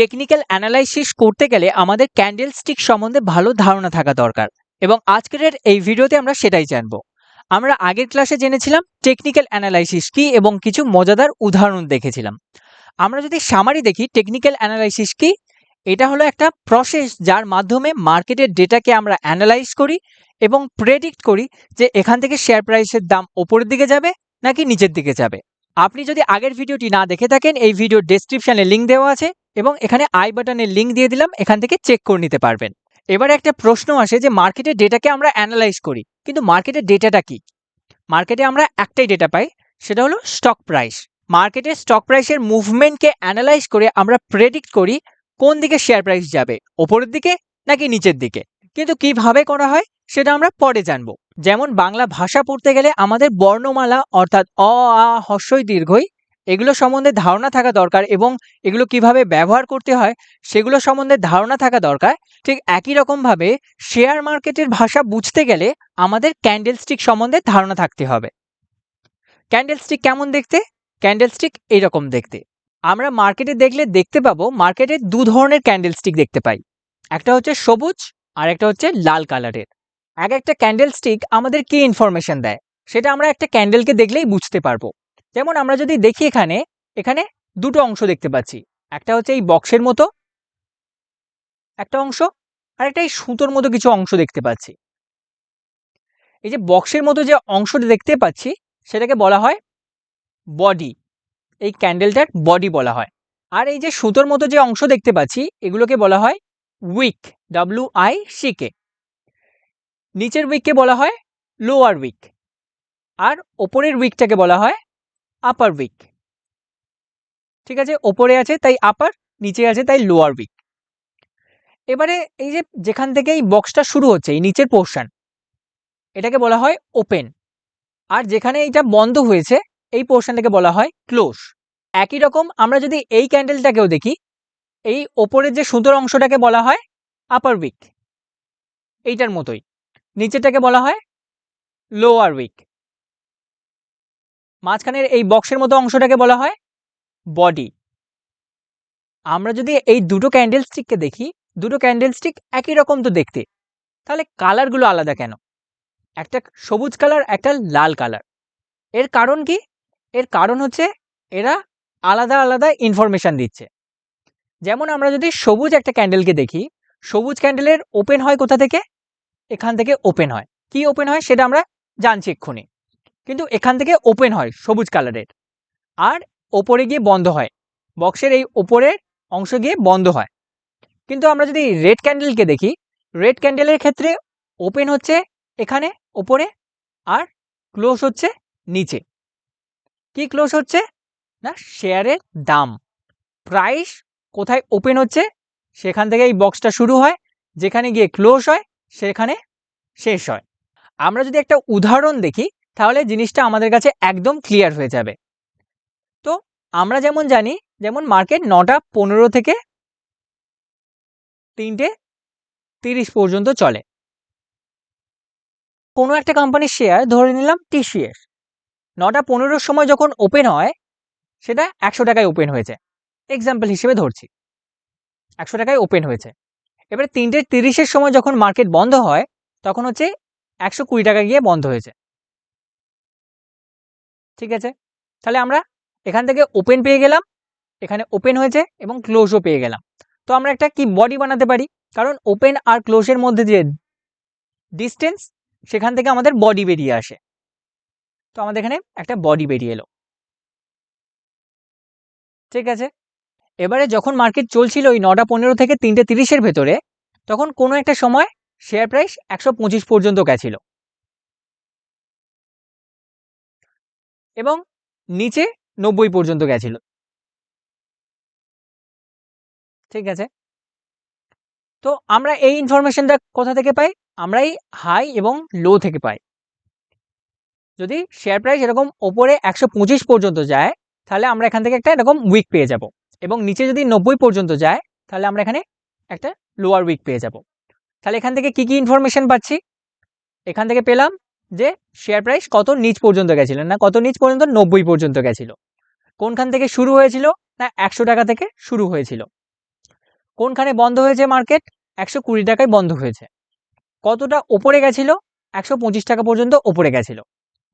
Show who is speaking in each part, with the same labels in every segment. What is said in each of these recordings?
Speaker 1: Technical analysis করতে গেলে আমাদের ক্যান্ডেল স্টিক সম্বন্ধে ভালো ধারণা থাকা দরকার। এবং আজকের এই ভিডিওতে আমরা সেটাই জানব। আমরা আগের ক্লাসে জেনেছিলাম টেকনিক্যাল অ্যানালাইসিস কি এবং কিছু মজাদার উদাহরণ দেখেছিলাম। আমরা যদি সামারি দেখি টেকনিক্যাল অ্যানালাইসিস কি, এটা হলো একটা প্রসেস যার মাধ্যমে মার্কেটের ডেটাকে আমরা অ্যানালাইজ করি এবং প্রেডিক্ট করি যে এখান থেকে শেয়ার প্রাইসের দাম ওপরের দিকে যাবে নাকি নিচের দিকে যাবে। আপনি যদি আগের ভিডিওটি না দেখে থাকেন, এই ভিডিও ডেসক্রিপশনে লিঙ্ক দেওয়া আছে। এবং এখানে আই বাটনের লিঙ্ক দিয়ে দিলাম, এখান থেকে চেক করে নিতে পারবেন। এবার একটা প্রশ্ন আসে যে মার্কেটের ডেটাকে আমরা অ্যানালাইজ করি, কিন্তু মার্কেটের ডেটাটা কি? মার্কেটে আমরা একটাই ডেটা পাই, সেটা হলো স্টক প্রাইস মার্কেটের স্টক প্রাইসের মুভমেন্টকে অ্যানালাইজ করে আমরা প্রেডিক্ট করি কোন দিকে শেয়ার প্রাইস যাবে, ওপরের দিকে নাকি নিচের দিকে। কিন্তু কীভাবে করা হয়, সেটা আমরা পরে জানব। যেমন বাংলা ভাষা পড়তে গেলে আমাদের বর্ণমালা অর্থাৎ অ, আ হস্যই দীর্ঘই এগুলো সম্বন্ধে ধারণা থাকা দরকার এবং এগুলো কীভাবে ব্যবহার করতে হয় সেগুলো সম্বন্ধে ধারণা থাকা দরকার। ঠিক একই রকমভাবে শেয়ার মার্কেটের ভাষা বুঝতে গেলে আমাদের ক্যান্ডেল স্টিক সম্বন্ধে ধারণা থাকতে হবে। ক্যান্ডেল স্টিক কেমন দেখতে? ক্যান্ডেল স্টিক এইরকম দেখতে। আমরা মার্কেটে দেখলে দেখতে পাবো মার্কেটে দু ধরনের ক্যান্ডেল স্টিক দেখতে পাই। একটা হচ্ছে সবুজ আর একটা হচ্ছে লাল কালারের। এক একটা ক্যান্ডেল স্টিক আমাদের কি ইনফরমেশন দেয়। সেটা আমরা একটা ক্যান্ডেলকে দেখলেই বুঝতে পারব। যেমন আমরা যদি দেখি এখানে এখানে দুটো অংশ দেখতে পাচ্ছি। একটা হচ্ছে এই বক্সের মতো, একটা অংশ, আর একটা এই সুতোর মতো কিছু অংশ দেখতে পাচ্ছি। এই যে বক্সের মতো যে অংশটা দেখতে পাচ্ছি, সেটাকে বলা হয় বডি। এই ক্যান্ডেলটার বডি বলা হয়। আর এই যে সুতোর মতো যে অংশ দেখতে পাচ্ছি, এগুলোকে বলা হয় উইক ডাব্লিউ আই সিকে নিচের উইককে বলা হয় লোয়ার উইক। আর ওপরের উইকটাকে বলা হয় আপার উইক ঠিক আছে? ওপরে আছে, তাই আপার নিচে আছে, তাই লোয়ার উইক এবারে এই যে যেখান থেকে এই বক্সটা শুরু হচ্ছে, এই নিচের পোর্শন এটাকে বলা হয় ওপেন আর যেখানে এইটা বন্ধ হয়েছে, এই পোর্শনটাকে বলা হয় ক্লোজ একই রকম আমরা যদি এই ক্যান্ডেলটাকেও দেখি, এই ওপরের যে সুতোর অংশটাকে বলা হয় আপার উইক এইটার মতোই। নিচেরটাকে বলা হয় লোয়ার উইক মাঝখানের এই বক্সের মতো অংশটাকে বলা হয় বডি আমরা যদি এই দুটো ক্যান্ডেল স্টিককে দেখি, দুটো ক্যান্ডেল স্টিক একই রকম তো দেখতে। তাহলে কালারগুলো আলাদা কেন? একটা সবুজ কালার একটা লাল কালারের কারণ কি? এর কারণ হচ্ছে এরা আলাদা আলাদা ইনফরমেশান দিচ্ছে। যেমন আমরা যদি সবুজ একটা ক্যান্ডেলকে দেখি, সবুজ ক্যান্ডেলের ওপেন হয় কোথা থেকে? এখান থেকে ওপেন হয়। কি ওপেন হয় সেটা আমরা জানছি এক্ষুনি। কিন্তু এখান থেকে ওপেন হয়, সবুজ কালারের আর ওপরে গিয়ে বন্ধ হয়। বক্সের এই ওপরের অংশ গিয়ে বন্ধ হয়। কিন্তু আমরা যদি রেড ক্যান্ডেলকে দেখি রেড ক্যান্ডেলের ক্ষেত্রে ওপেন হচ্ছে এখানে ওপরে আর ক্লোজ হচ্ছে নিচে। কি ক্লোজ হচ্ছে? না শেয়ারের দাম। প্রাইস কোথায় ওপেন হচ্ছে? সেখান থেকে এই বক্সটা শুরু হয়। যেখানে গিয়ে ক্লোজ হয়, সেখানে শেষ হয়। আমরা যদি একটা উদাহরণ দেখি তাহলে জিনিসটা আমাদের কাছে একদম ক্লিয়ার হয়ে যাবে। তো আমরা যেমন জানি, যেমন মার্কেট নটা পনেরো থেকে তিনটে তিরিশ পর্যন্ত চলে। কোনো একটা কোম্পানির শেয়ার ধরে নিলাম টিসিএস নটা পনেরোর সময় যখন ওপেন হয়, সেটা একশো টাকায় ওপেন হয়েছে। এক্সাম্পল হিসেবে ধরছি। একশো টাকায় ওপেন হয়েছে। এবারে তিনটে তিরিশের সময় যখন মার্কেট বন্ধ হয়, তখন হচ্ছে একশো কুড়ি টাকা গিয়ে বন্ধ হয়েছে। ঠিক আছে? তাহলে আমরা এখান থেকে ওপেন পেয়ে গেলাম। এখানে ওপেন হয়েছে এবং ক্লোজও পেয়ে গেলাম। তো আমরা একটা কি বডি বানাতে পারি? কারণ ওপেন আর ক্লোজের মধ্যে যে ডিস্টেন্স সেখান থেকে আমাদের বডি বেরিয়ে আসে। তো আমাদের এখানে একটা বডি বেরিয়ে এলো। ঠিক আছে? এবারে যখন মার্কেট চলছিল ওই নটা পনেরো থেকে তিনটে তিরিশের ভেতরে, তখন কোনো একটা সময় শেয়ার প্রাইস একশো পঁচিশ পর্যন্ত গেছিল। এবং নিচে নব্বই পর্যন্ত গেছিল। ঠিক আছে? তো আমরা এই ইনফরমেশনটা কোথা থেকে পাই? আমরা এই হাই এবং লো থেকে পাই। যদি শেয়ার প্রাইস এরকম ওপরে একশো পঁচিশ পর্যন্ত যায়, তাহলে আমরা এখান থেকে একটা এরকম উইক পেয়ে যাব। এবং নিচে যদি নব্বই পর্যন্ত যায়, তাহলে আমরা এখানে একটা লোয়ার উইক পেয়ে যাব। তাহলে এখান থেকে কি কি ইনফরমেশন পাচ্ছি? এখান থেকে পেলাম যে শেয়ার প্রাইস কত নিচ পর্যন্ত গেছিল না কত নিচ পর্যন্ত? নব্বই পর্যন্ত গেছিল। কোনখান থেকে শুরু হয়েছিল? না একশো টাকা থেকে শুরু হয়েছিল। কোনখানে বন্ধ হয়েছে মার্কেট একশো কুড়ি টাকায় বন্ধ হয়েছে। কতটা ওপরে গেছিল? একশো পঁচিশ টাকা পর্যন্ত ওপরে গেছিল।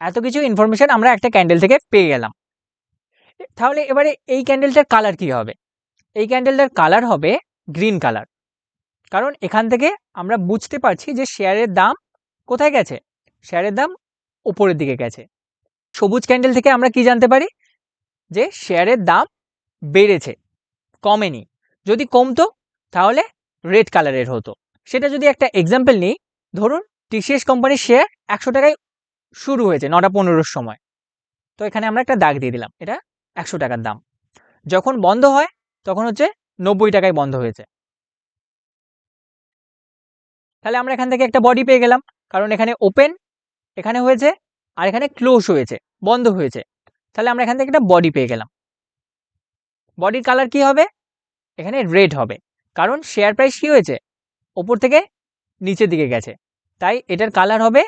Speaker 1: এত কিছু ইনফরমেশন আমরা একটা ক্যান্ডেল থেকে পেয়ে গেলাম। তাহলে এবারে এই ক্যান্ডেলটার কালার কি হবে? এই ক্যান্ডেলটার কালার হবে গ্রিন কালার কারণ এখান থেকে আমরা বুঝতে পারছি যে শেয়ারের দাম কোথায় গেছে? শেয়ারের দাম উপরের দিকে গেছে। সবুজ ক্যান্ডেল থেকে আমরা কি জানতে পারি? যে শেয়ারের দাম বেড়েছে, কমেনি। যদি কমতো, তাহলে রেড কালারের হতো। সেটা যদি একটা এক্সাম্পল নিই, ধরুন টিসিএস কোম্পানির শেয়ার একশো টাকায় শুরু হয়েছে নটা পনেরোর সময়। তো এখানে আমরা একটা দাগ দিয়ে দিলাম, এটা একশো টাকার দাম। যখন বন্ধ হয়, তখন হচ্ছে নব্বই টাকায় বন্ধ হয়েছে। তাহলে আমরা এখান থেকে একটা বডি পেয়ে গেলাম, কারণ এখানে ওপেন এখানে হয়েছে আর এখানে ক্লোজ হয়েছে, বন্ধ হয়েছে। তাহলে আমরা এখান থেকে একটা বডি পেয়ে গেলাম। বডির কালার কি হবে? এখানে রেড হবে। কারণ শেয়ার প্রাইস কী হয়েছে? ওপর থেকে নিচের দিকে গেছে। তাই এটার কালার হবে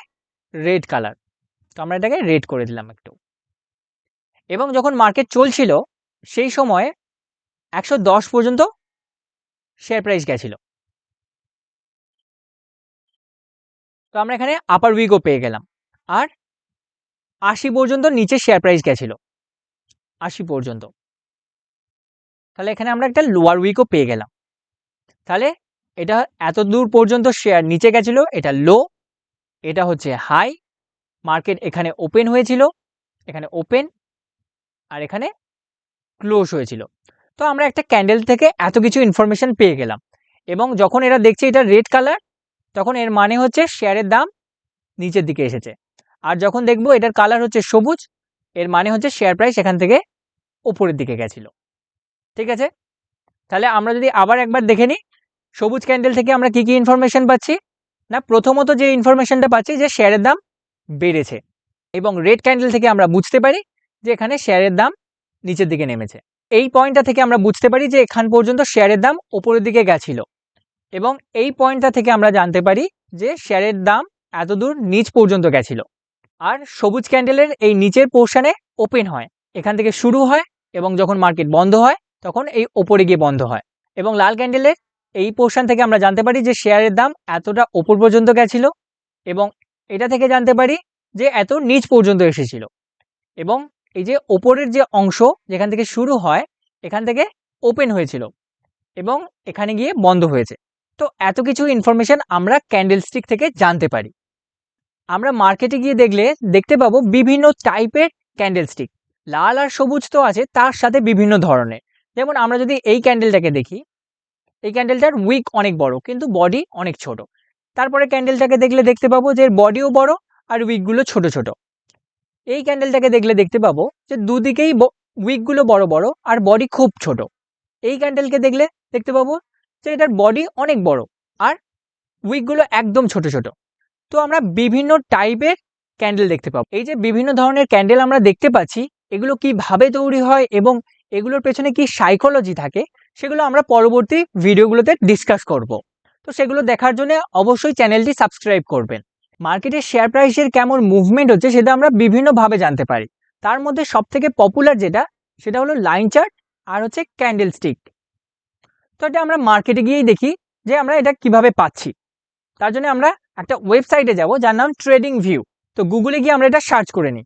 Speaker 1: রেড কালার তো আমরা এটাকে রেড করে দিলাম একটু। এবং যখন মার্কেট চলছিল, সেই সময় একশো পর্যন্ত শেয়ার প্রাইস গেছিল। তো আমরা এখানে আপার উইকও পেয়ে গেলাম। আর আশি পর্যন্ত নিচে শেয়ার প্রাইস গেছিল। আশি পর্যন্ত। তাহলে এখানে আমরা একটা লোয়ার উইকও পেয়ে গেলাম। তাহলে এটা এত দূর পর্যন্ত শেয়ার নিচে গেছিল, এটা লো এটা হচ্ছে হাই মার্কেট এখানে ওপেন হয়েছিল, এখানে ওপেন আর এখানে ক্লোজ হয়েছিল। তো আমরা একটা ক্যান্ডেল থেকে এত কিছু ইনফরমেশন পেয়ে গেলাম। এবং যখন এরা দেখছে এটা রেড কালার তখন এর মানে হচ্ছে শেয়ারের দাম নিচের দিকে এসেছে। আর যখন দেখব এটার কালার হচ্ছে সবুজ, এর মানে হচ্ছে শেয়ার প্রাইস এখান থেকে ওপরের দিকে গেছিল। ঠিক আছে? তাহলে আমরা যদি আবার একবার দেখে নিই, সবুজ ক্যান্ডেল থেকে আমরা কি কি ইনফরমেশন পাচ্ছি? না, প্রথমত যে ইনফরমেশনটা পাচ্ছি যে শেয়ারের দাম বেড়েছে এবং রেড ক্যান্ডেল থেকে আমরা বুঝতে পারি যে এখানে শেয়ারের দাম নিচের দিকে নেমেছে। এই পয়েন্টটা থেকে আমরা বুঝতে পারি যে এখান পর্যন্ত শেয়ারের দাম ওপরের দিকে গেছিল এবং এই পয়েন্টটা থেকে আমরা জানতে পারি যে শেয়ারের দাম এতদূর নিচ পর্যন্ত গেছিল। আর সবুজ ক্যান্ডেলের এই নিচের পোর্শনে ওপেন হয়। এখান থেকে শুরু হয় এবং যখন মার্কেট বন্ধ হয়, তখন এই ওপরে গিয়ে বন্ধ হয় এবং লাল ক্যান্ডেলের এই পোর্শন থেকে আমরা জানতে পারি যে শেয়ারের দাম এতটা ওপর পর্যন্ত গেছিল এবং এটা থেকে জানতে পারি যে এত নিচ পর্যন্ত এসেছিল এবং এই যে ওপরের যে অংশ যেখান থেকে শুরু হয়, এখান থেকে ওপেন হয়েছিল এবং এখানে গিয়ে বন্ধ হয়েছে। তো এত কিছু ইনফরমেশন আমরা ক্যান্ডেল স্টিক থেকে জানতে পারি। আমরা মার্কেটে গিয়ে দেখলে দেখতে পাবো বিভিন্ন টাইপের ক্যান্ডেল স্টিক লাল আর সবুজ তো আছে, তার সাথে বিভিন্ন ধরনের। যেমন আমরা যদি এই ক্যান্ডেলটাকে দেখি, এই ক্যান্ডেলটার উইক অনেক বড়, কিন্তু বডি অনেক ছোট। তারপরে ক্যান্ডেলটাকে দেখলে দেখতে পাবো যে বডিও বড় আর উইকগুলো ছোট ছোট। এই ক্যান্ডেলটাকে দেখলে দেখতে পাবো যে দুদিকেই উইকগুলো বড় বড় আর বডি খুব ছোট। এই ক্যান্ডেলকে দেখলে দেখতে পাবো যে এটার বডি অনেক বড় আর উইকগুলো একদম ছোট ছোট। তো আমরা বিভিন্ন টাইপের ক্যান্ডেল দেখতে পাবো। এই যে বিভিন্ন ধরনের ক্যান্ডেল আমরা দেখতে পাচ্ছি, এগুলো কীভাবে তৈরি হয় এবং এগুলোর পেছনে কি সাইকোলজি থাকে, সেগুলো আমরা পরবর্তী ভিডিওগুলোতে ডিসকাস করব। তো সেগুলো দেখার জন্য অবশ্যই চ্যানেলটি সাবস্ক্রাইব করবেন। মার্কেটের শেয়ার প্রাইসের কেমন মুভমেন্ট হচ্ছে সেটা আমরা বিভিন্নভাবে জানতে পারি। তার মধ্যে সবথেকে পপুলার যেটা, সেটা হলো লাইন চার্ট আর হচ্ছে ক্যান্ডেল স্টিক তো এটা আমরা মার্কেটে গিয়েই দেখি যে আমরা এটা কীভাবে পাচ্ছি। তার জন্য আমরা একটা ওয়েবসাইটে যাব যার নাম ট্রেডিং ভিউ তো গুগলে গিয়ে আমরা এটা সার্চ করে নিই।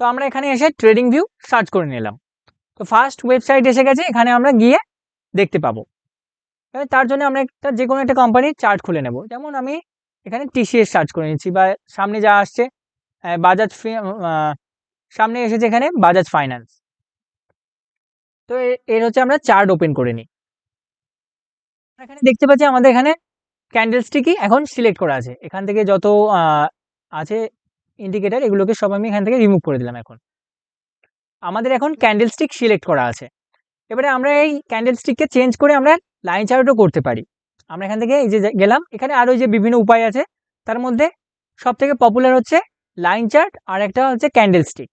Speaker 1: তো আমরা এখানে এসে ট্রেডিং ভিউ সার্চ করে নিলাম। তো ফার্স্ট ওয়েবসাইট এসে গেছে, এখানে আমরা গিয়ে দেখতে পাবো। তার জন্য আমরা একটা যে কোনো একটা কোম্পানির চার্ট খুলে নেব। যেমন আমি এখানে টিসিএস সার্চ করে নিচ্ছি, বা সামনে যা আসছে বাজাজ সামনে এসেছে এখানে বাজাজ ফাইন্যান্স তো এর হচ্ছে আমরা চার্ট ওপেন করে নিই। এখানে দেখতে পাচ্ছি আমাদের এখানে ক্যান্ডেলস্টিকই এখন সিলেক্ট করা আছে। এখান থেকে যত আছে ইন্ডিকেটার এগুলোকে সব আমি এখান থেকে রিমুভ করে দিলাম এখন। আমাদের এখন ক্যান্ডেলস্টিক সিলেক্ট করা আছে। এবারে আমরা এই ক্যান্ডেলস্টিককে চেঞ্জ করে আমরা লাইন চার্টও করতে পারি। আমরা এখান থেকে এই যে গেলাম, এখানে আরও যে বিভিন্ন উপায় আছে, তার মধ্যে সব থেকে পপুলার হচ্ছে লাইন চার্ট আর একটা হচ্ছে ক্যান্ডেলস্টিক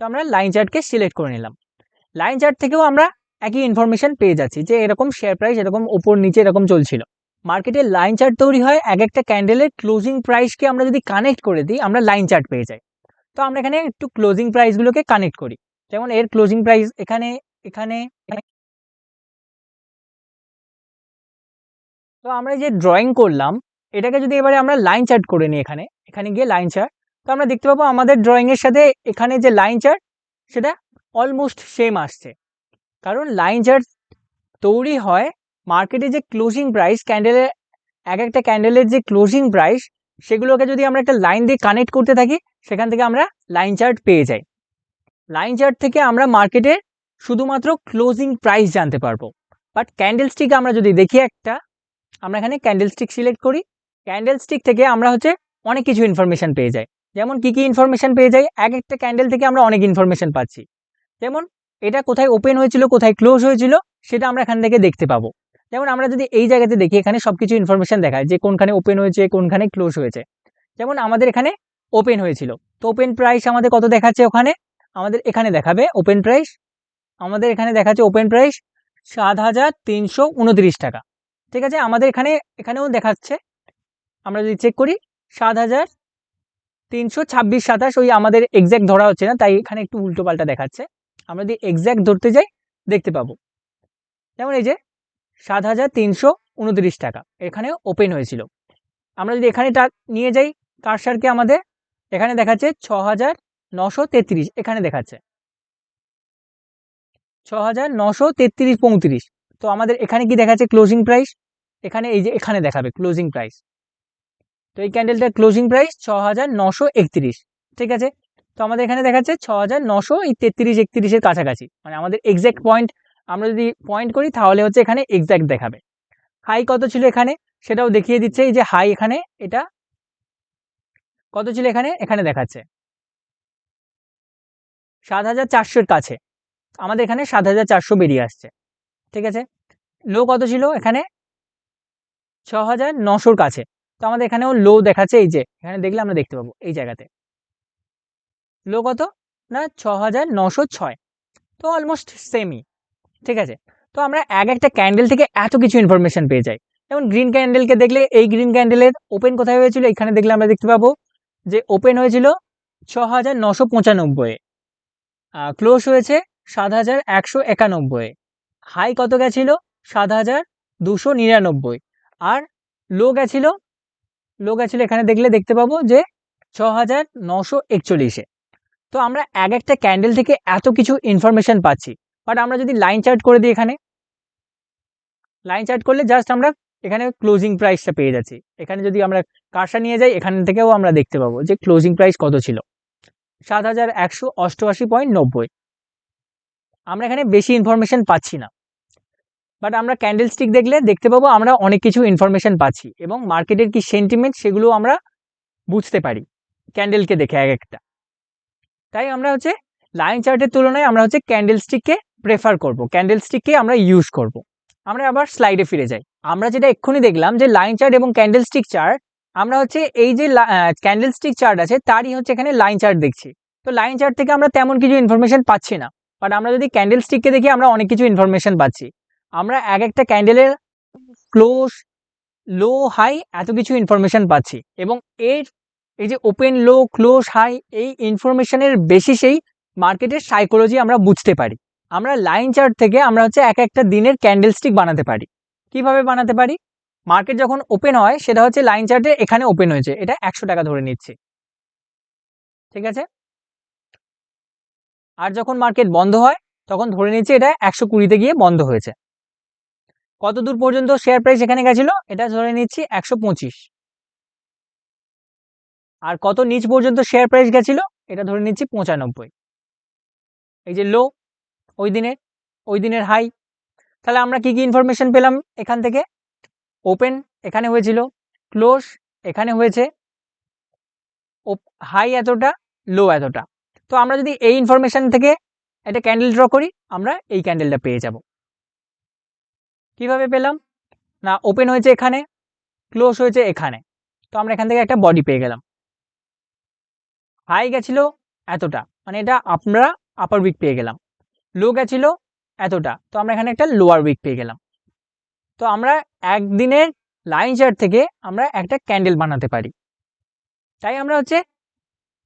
Speaker 1: তো আমরা লাইন চার্টকে সিলেক্ট করে নিলাম। লাইন চার্ট থেকেও আমরা একই ইনফরমেশন পেয়ে যাচ্ছি যে এরকম শেয়ার প্রাইস এরকম ওপর নিচে এরকম চলছিল। মার্কেটে লাইন চার্ট তৈরি হয় এক একটা ক্যান্ডেলের ক্লোজিং প্রাইসকে আমরা যদি কানেক্ট করে দিই, আমরা লাইন চার্ট পেয়ে যাই। তো আমরা এখানে একটু ক্লোজিং প্রাইসগুলোকে কানেক্ট করি। যেমন এর ক্লোজিং প্রাইস এখানে এখানে তো আমরা যে ড্রয়িং করলাম, এটাকে যদি এবারে আমরা লাইন চার্ট করে নিই এখানে এখানে গিয়ে লাইন চার্ট তো আমরা দেখতে পাবো আমাদের ড্রয়িংয়ের সাথে এখানে যে লাইন চার্ট সেটা অলমোস্ট সেম আসছে। কারণ লাইন চার্ট তৈরি হয় মার্কেটে যে ক্লোজিং প্রাইস ক্যান্ডেলের এক একটা ক্যান্ডেলের যে ক্লোজিং প্রাইস সেগুলোকে যদি আমরা একটা লাইন দিয়ে কানেক্ট করতে থাকি, সেখান থেকে আমরা লাইন চার্ট পেয়ে যাই। লাইন চার্ট থেকে আমরা মার্কেটে শুধুমাত্র ক্লোজিং প্রাইস জানতে পারব। বাট ক্যান্ডেল স্টিক আমরা যদি দেখি একটা, আমরা এখানে ক্যান্ডেল স্টিক সিলেক্ট করি। ক্যান্ডেল স্টিক থেকে আমরা হচ্ছে অনেক কিছু ইনফরমেশন পেয়ে যাই। যেমন কি কি ইনফরমেশন পেয়ে যাই? এক একটা ক্যান্ডেল থেকে আমরা অনেক ইনফরমেশন পাচ্ছি। যেমন এটা কোথায় ওপেন হয়েছিল, কোথায় ক্লোজ হয়েছিল, সেটা আমরা এখান থেকে দেখতে পাবো। যেমন আমরা যদি এই জায়গাতে দেখি, এখানে সব কিছু ইনফরমেশন দেখায় যে কোনখানে ওপেন হয়েছে, কোনখানে ক্লোজ হয়েছে। যেমন আমাদের এখানে ওপেন হয়েছিল। তো ওপেন প্রাইস আমাদের কত দেখাচ্ছে ওখানে? আমাদের এখানে দেখাবে ওপেন প্রাইস আমাদের এখানে দেখাচ্ছে ওপেন প্রাইস সাত হাজার তিনশো উনত্রিশ টাকা। ঠিক আছে? আমাদের এখানে, এখানেও দেখাচ্ছে। আমরা যদি চেক করি, সাত হাজার তিনশো ছাব্বিশ সাতাশ, ওই আমাদের এক্স্যাক্ট ধরা হচ্ছে না, তাই এখানে একটু উল্টো পাল্টা দেখাচ্ছে। আমরা যদি এক্স্যাক্ট ধরতে যাই, দেখতে পাবো। যেমন এই যে সাত হাজার তিনশো উনত্রিশ টাকা। এখানে ওপেন হয়েছিল। আমরা যদি এখানে নিয়ে যাই কারসারকে আমাদের? এখানে দেখাচ্ছে ছ হাজার নশো তেত্রিশ, এখানে দেখাচ্ছে। ছ হাজার নশো তেত্রিশ পঁয়ত্রিশ। তো আমাদের এখানে কি দেখাচ্ছে? ক্লোজিং প্রাইস এখানে এই যে এখানে দেখাবে ক্লোজিং প্রাইস তো এই ক্যান্ডেলটার ক্লোজিং প্রাইস ছ হাজার নশো একত্রিশ, ঠিক আছে? তো আমাদের এখানে দেখাচ্ছে ছ হাজার নশো এই তেত্রিশ একত্রিশের কাছাকাছি। মানে আমাদের এক্স্যাক্ট পয়েন্ট আমরা যদি পয়েন্ট করি, তাহলে হচ্ছে এখানে এক্স্যাক্ট দেখাবে। হাই কত ছিল এখানে? সেটাও দেখিয়ে দিচ্ছে এই যে হাই এখানে, এটা কত ছিল এখানে? এখানে দেখাচ্ছে। সাত হাজার চারশোর কাছে। আমাদের এখানে সাত হাজার চারশো বেরিয়ে আসছে। ঠিক আছে? লো কত ছিল? এখানে ছ হাজার নশোর কাছে। তো আমাদের এখানেও লো দেখাচ্ছে এই যে, এখানে দেখলে আমরা দেখতে পাবো এই জায়গাতে। লো কত? না, ছ হাজার নশো ছয়। তো অলমোস্ট সেমই ঠিক আছে? তো আমরা এক একটা ক্যান্ডেল থেকে এত কিছু ইনফরমেশন পেয়ে যাই। যেমন গ্রিন ক্যান্ডেলকে দেখলে, এই গ্রিন ক্যান্ডেলের ওপেন কোথায় হয়েছিল? এখানে দেখলে আমরা দেখতে পাবো যে ওপেন হয়েছিল ছ হাজার নশো পঁচানব্বই ক্লোজ হয়েছে সাত হাজার একশো একানব্বই হাই কত গেছিল? সাত হাজার দুশো নিরানব্বই। আর লো গেছিল? লো গেছিল এখানে দেখলে দেখতে পাবো যে ছ হাজার নশো একচল্লিশে তো আমরা এক একটা ক্যান্ডেল থেকে এত কিছু ইনফরমেশন পাচ্ছি। বাট আমরা যদি লাইন চার্ট করে দিই এখানে লাইন চার্ট করলে জাস্ট আমরা এখানে ক্লোজিং প্রাইসটা পেয়ে যাচ্ছি। এখানে যদি আমরা কারসা নিয়ে যাই, এখান থেকেও আমরা দেখতে পাবো যে ক্লোজিং প্রাইস কত ছিল। সাত হাজার একশো অষ্টআশি পয়েন্ট নব্বই। আমরা এখানে বেশি ইনফরমেশন পাচ্ছি না। বাট আমরা ক্যান্ডেল স্টিক দেখলে দেখতে পাবো আমরা অনেক কিছু ইনফরমেশন পাচ্ছি এবং মার্কেটের কি সেন্টিমেন্ট সেগুলো আমরা বুঝতে পারি ক্যান্ডেলকে দেখে এক একটা। তাই আমরা হচ্ছে লাইন চার্টের তুলনায় আমরা হচ্ছে ক্যান্ডেল স্টিককে প্রেফার করব। ক্যান্ডেল স্টিককে আমরা ইউজ করব। আমরা আবার স্লাইডে ফিরে যাই। আমরা যেটা এক্ষুনি দেখলাম যে লাইন চার্ট এবং ক্যান্ডেল স্টিক চার্ট আমরা হচ্ছে এই যে ক্যান্ডেল স্টিক চার্ট আছে, তারই হচ্ছে এখানে লাইন চার্ট দেখছি। তো লাইন চার্ট থেকে আমরা তেমন কিছু ইনফরমেশন পাচ্ছি না। বাট আমরা যদি ক্যান্ডেল স্টিককে দেখি, আমরা অনেক কিছু ইনফরমেশন পাচ্ছি। আমরা এক একটা ক্যান্ডেলের ক্লোজ লো হাই এত কিছু ইনফরমেশন পাচ্ছি। এবং এর এই যে ওপেন লো ক্লোজ হাই এই ইনফরমেশনের বেসিসেই মার্কেটের সাইকোলজি আমরা বুঝতে পারি। আমরা লাইন চার্ট থেকে আমরা হচ্ছে এক একটা দিনের ক্যান্ডেল স্টিক বানাতে পারি। কীভাবে বানাতে পারি? মার্কেট যখন ওপেন হয়, সেটা হচ্ছে লাইন চার্টে এখানে ওপেন হয়েছে। এটা একশো টাকা ধরে নিচ্ছি। ঠিক আছে? আর যখন মার্কেট বন্ধ হয়, তখন ধরে নিচ্ছে এটা একশো কুড়িতে গিয়ে বন্ধ হয়েছে। কত দূর পর্যন্ত শেয়ার প্রাইস এখানে গেছিল? এটা ধরে নিচ্ছি একশো পঁচিশ। আর কত নিচ পর্যন্ত শেয়ার প্রাইস গেছিল? এটা ধরে নিচ্ছি পঁচানব্বই। এই যে লো ওই দিনের ওই দিনের হাই তাহলে আমরা কি কি ইনফরমেশন পেলাম এখান থেকে? ওপেন এখানে হয়েছিল ক্লোজ এখানে হয়েছে হাই এতটা লো এতটা। তো আমরা যদি এই ইনফরমেশান থেকে একটা ক্যান্ডেল ড্র করি, আমরা এই ক্যান্ডেলটা পেয়ে যাব। কীভাবে পেলাম? না ওপেন হয়েছে এখানে ক্লোজ হয়েছে এখানে। তো আমরা এখান থেকে একটা বডি পেয়ে গেলাম। হাই গেছিল এতটা মানে এটা আমরা আপার উইক পেয়ে গেলাম। লো গেছিল এতটা। তো আমরা এখানে একটা লোয়ার উইক পেয়ে গেলাম। তো আমরা একদিনের লাইন চার্ট থেকে আমরা একটা ক্যান্ডেল বানাতে পারি। তাই আমরা হচ্ছে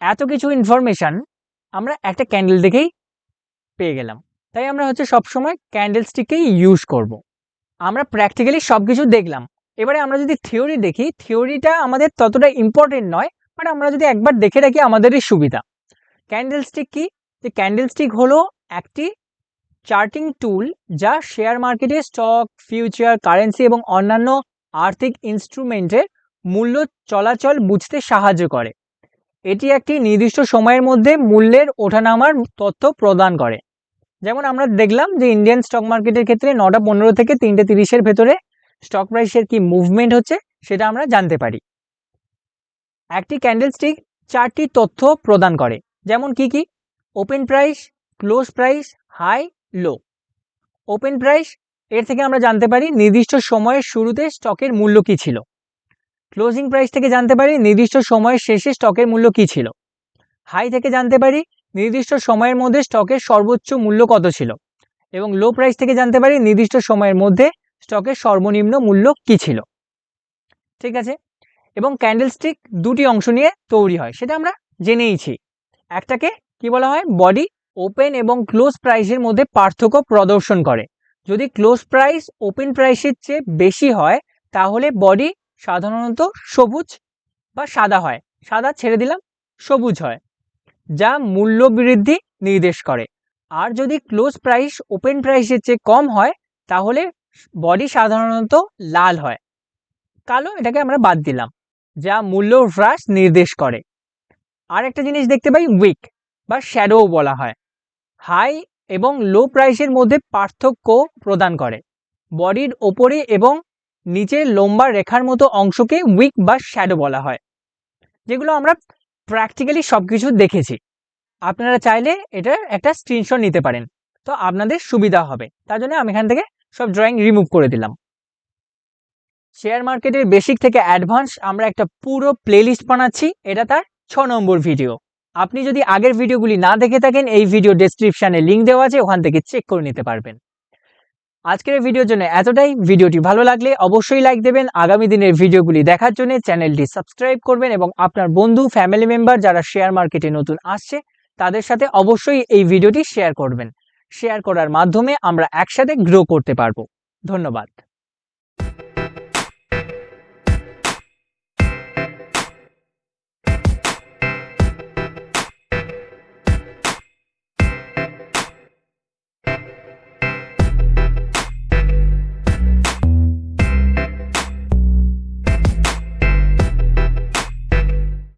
Speaker 1: এত কিছু ইনফরমেশান আমরা একটা ক্যান্ডেল দেখেই পেয়ে গেলাম। তাই আমরা হচ্ছে সবসময় ক্যান্ডেল স্টিককেই ইউজ করব। আমরা প্র্যাকটিক্যালি সব কিছু দেখলাম। এবারে আমরা যদি থিওরি দেখি থিওরিটা আমাদের ততটা ইম্পর্টেন্ট নয় বাট আমরা যদি একবার দেখে রাখি, আমাদেরই সুবিধা। ক্যান্ডেল স্টিক কী? যে ক্যান্ডেল স্টিক হলো একটি চার্টিং টুল যা শেয়ার মার্কেটে স্টক, ফিউচার, কারেন্সি এবং অন্যান্য আর্থিক ইনস্ট্রুমেন্টের মূল্য চলাচল বুঝতে সাহায্য করে। এটি একটি নির্দিষ্ট সময়ের মধ্যে মূল্যের ওঠানামার তথ্য প্রদান করে। যেমন আমরা দেখলাম যে ইন্ডিয়ান স্টক মার্কেটের ক্ষেত্রে নটা পনেরো থেকে তিনটে তিরিশের ভেতরে স্টক প্রাইসের কি মুভমেন্ট হচ্ছে সেটা আমরা জানতে পারি। একটি ক্যান্ডেলস্টিক চারটি তথ্য প্রদান করে। যেমন কি কি? Open price close price high low open price এর থেকে আমরা জানতে পারি নির্দিষ্ট সময়ের শুরুতে স্টকের মূল্য কী ছিল। ক্লোজিং প্রাইস থেকে জানতে পারি নির্দিষ্ট সময়ের শেষে স্টকের মূল্য কী ছিল। হাই থেকে জানতে পারি নির্দিষ্ট সময়ের মধ্যে স্টকের সর্বোচ্চ মূল্য কত ছিল। এবং লো প্রাইস থেকে জানতে পারি নির্দিষ্ট সময়ের মধ্যে স্টকের সর্বনিম্ন মূল্য কী ছিল। ঠিক আছে? এবং ক্যান্ডেলস্টিক দুটি অংশ নিয়ে তৈরি হয়, সেটা আমরা জেনেইছি। একটাকে কি বলা হয়? বডি ওপেন এবং ক্লোজ প্রাইসের মধ্যে পার্থক্য প্রদর্শন করে। যদি ক্লোজ প্রাইস ওপেন প্রাইসের চেয়ে বেশি হয়, তাহলে বডি সাধারণত সবুজ বা সাদা হয়। সাদা ছেড়ে দিলাম, সবুজ হয়, যা মূল্য বৃদ্ধি নির্দেশ করে। আর যদি ক্লোজ প্রাইস ওপেন প্রাইসের চেয়ে কম হয়, তাহলে বডি সাধারণত লাল হয়। কালো এটাকে আমরা বাদ দিলাম, যা মূল্য হ্রাস নির্দেশ করে। আর একটা জিনিস দেখতে পাই উইক বা শ্যাডো বলা হয়। হাই এবং লো প্রাইসের মধ্যে পার্থক্য প্রদান করে। বডির ওপরে এবং নিচে লম্বা রেখার মতো অংশকে উইক বা শ্যাডো বলা হয়, যেগুলো আমরা প্র্যাকটিক্যালি সব কিছু দেখেছি। আপনারা চাইলে এটার একটা স্ক্রিনশট নিতে পারেন। তো আপনাদের সুবিধা হবে। তার জন্য আমি এখান থেকে সব ড্রয়িং রিমুভ করে দিলাম। শেয়ার মার্কেটের বেসিক থেকে অ্যাডভান্স আমরা একটা পুরো প্লেলিস্ট বানাচ্ছি। এটা তার ছ নম্বর ভিডিও আপনি যদি আগের ভিডিওগুলি না দেখে থাকেন, এই ভিডিও ডেসক্রিপশানে লিঙ্ক দেওয়া আছে, ওখান থেকে চেক করে নিতে পারবেন। আজকের ভিডিওর জন্য এতটাই। ভিডিওটি ভালো লাগলে অবশ্যই লাইক দেবেন। আগামী দিনের ভিডিওগুলি দেখার জন্য চ্যানেলটি সাবস্ক্রাইব করবেন এবং আপনার বন্ধু ফ্যামিলি মেম্বার যারা শেয়ার মার্কেটে নতুন আসছে, তাদের সাথে অবশ্যই এই ভিডিওটি শেয়ার করবেন। শেয়ার করার মাধ্যমে আমরা একসাথে গ্রো করতে পারব। ধন্যবাদ।